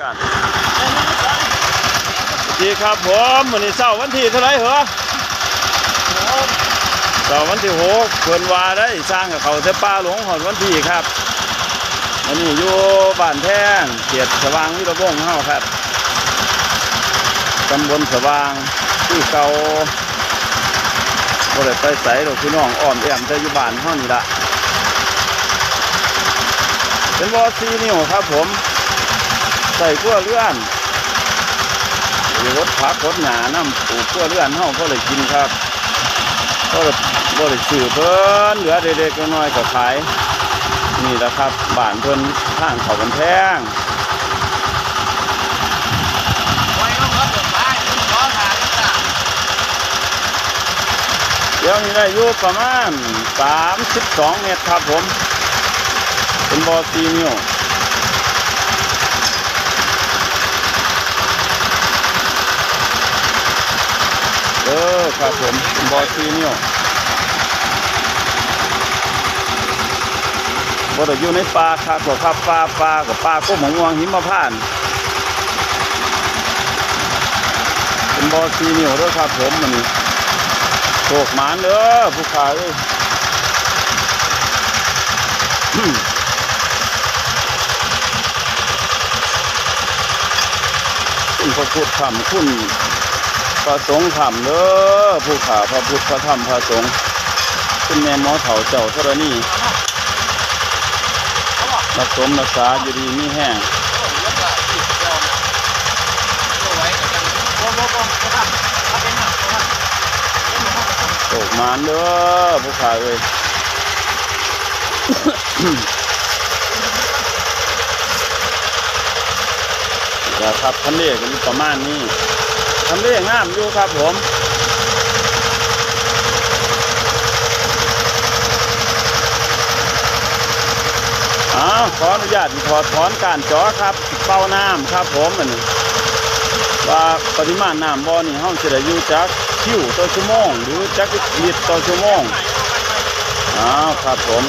กันดีครับผมวันนี้เสาร์วันที่เท่าไรเหรอเสาร์วันที่หกเพิ่นวาได้สร้างกับเขาเสป้าหลวงหอดวันที่ครับอันนี้อยู่บ้านแท่งเขตสว่างวิระวงเฮาครับตำบลสว่างที่เก่าบ่ได้ไปใส่หรอกพี่น้องอ้อมแอมแต่อยู่บ้านเฮานี่ละเป็นวอซีนิวครับผม ใส่ขั้วเลื่อนหรือรถผักรถหนาน้ำปลูกขั้วเลื่อนเฮาก็เลยกินครับก็เลยก็เลยซื้อเพิ่นเหลือเด็กๆน้อยๆก็ขายนี่แหละครับบ้านเพิ่นทางเขาบันแพงไว้ต้องรับดอกไม้ร้อนหาแล้วจ้ะเดี๋ยวนี้ได้อยู่ประมาณ 32 เมตรครับผม เป็นบอซีนิวเออครับผมบอซีเนิวบ่ได้อยู่ในป่าครับบ่ครับป่าป่ากับป่าก็หมงวงหิมพานเป็นบอซีเนิวด้วยครับผมมันนี้โชคหมานเด้อผู้ขายเอ้ยคุณพระพุทธธรรมคุณ พระสงฆ์ธรรมเด้อผู้ขาพระพุทธพระธรรมพระสงฆ์คุณแม่หมอเฒ่าเจ้าธรณีรักสมรักษาอยู่ดีมีแห้งแล้วก็ติดเดียวนะเอาไว้กันโอ้โหโอ้โหครับเอานเป็นหนักครับโชคหมานเด้อผู้ขายเอ้ยนะครับทำเลกันอยู่ประมาณนี้ ทำเลงามอยู่ครับผมอ้าวขออนุญาตถอดถอนการจอครับเป้าน้ำครับผมอันนี้ว่าปริมาณน้ำบ่อนี่ห้องจะได้อยู่จักคิวต่อชั่วโมงหรือจักลิตรต่อชั่วโมงอ้าวครับผม